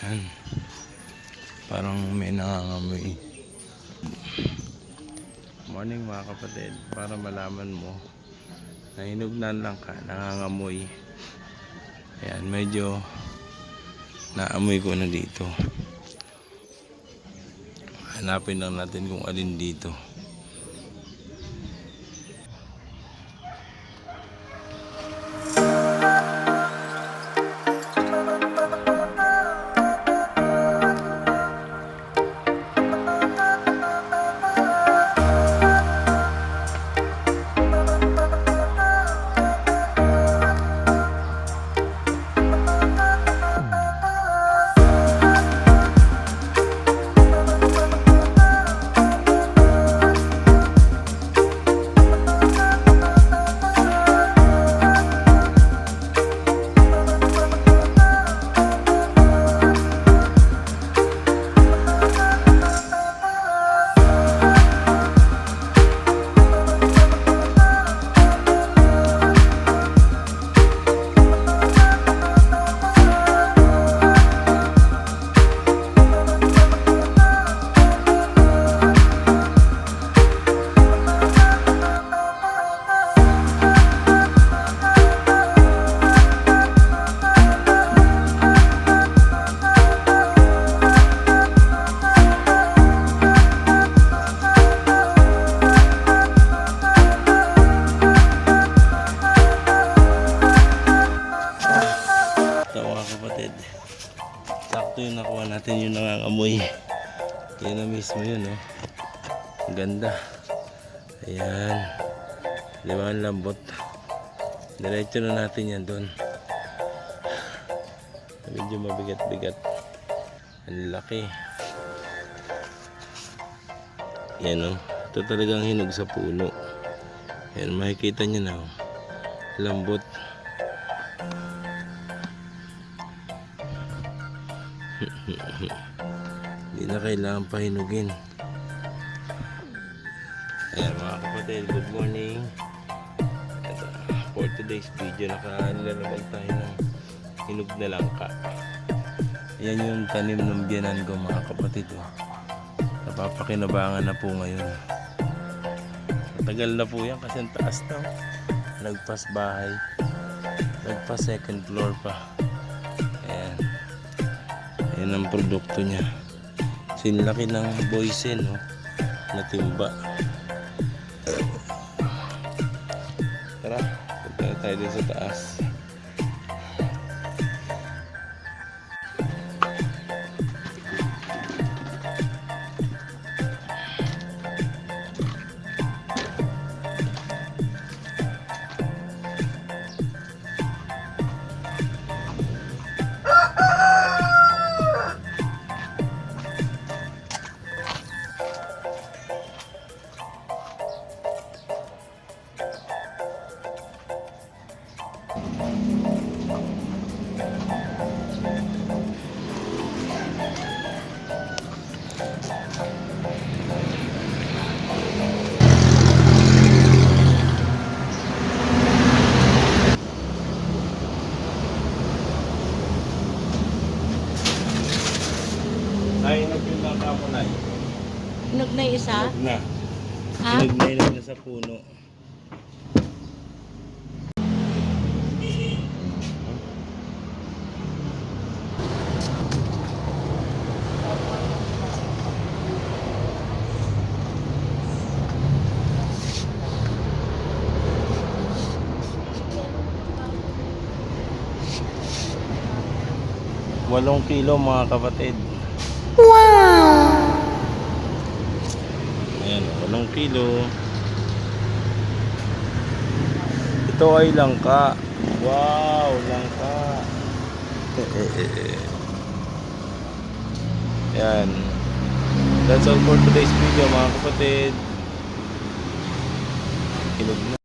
Yan. Parang may nangangamoy. Morning mga kapatid. Para malaman mo na hinugnan lang ka, nangangamoy. Ayan, medyo naamoy ko na dito. Hanapin lang natin kung alin dito. Sakto yung nakuha natin yung nangangamoy. Yan na mismo yun, oh. Ang ganda. Ayan. Di lambot? Diretso na natin yan doon. Medyo mabigat-bigat. Ang laki. Yan, oh. Ito talagang hinog sa puno. Yan, makikita nyo na, oh. Lambot. Hindi na kailangan pahinugin. Ayan mga kapatid, good morning. Ito, for today's video, nakalalaban tayo ng hinog na langka. Ayan yung tanim ng biyanan ko mga kapatid. Oh. Napapakinabangan na po ngayon. Matagal na po yan kasi ang taas na. oh. Nagpas bahay. Nagpas second floor pa. Ayan. Yan ang produkto niya. Sinlaki ng boysen, no? Na timba. Tara, punta tayo din sa taas. Hinog na isa? Hinog na. Ha? Hinog na hinog na sa puno. Walong kilo mga kapatid. Ayan, walong kilo. Ito ay langka. Wow, langka. Ayan. That's all for today's video mga kapatid. Hinog na.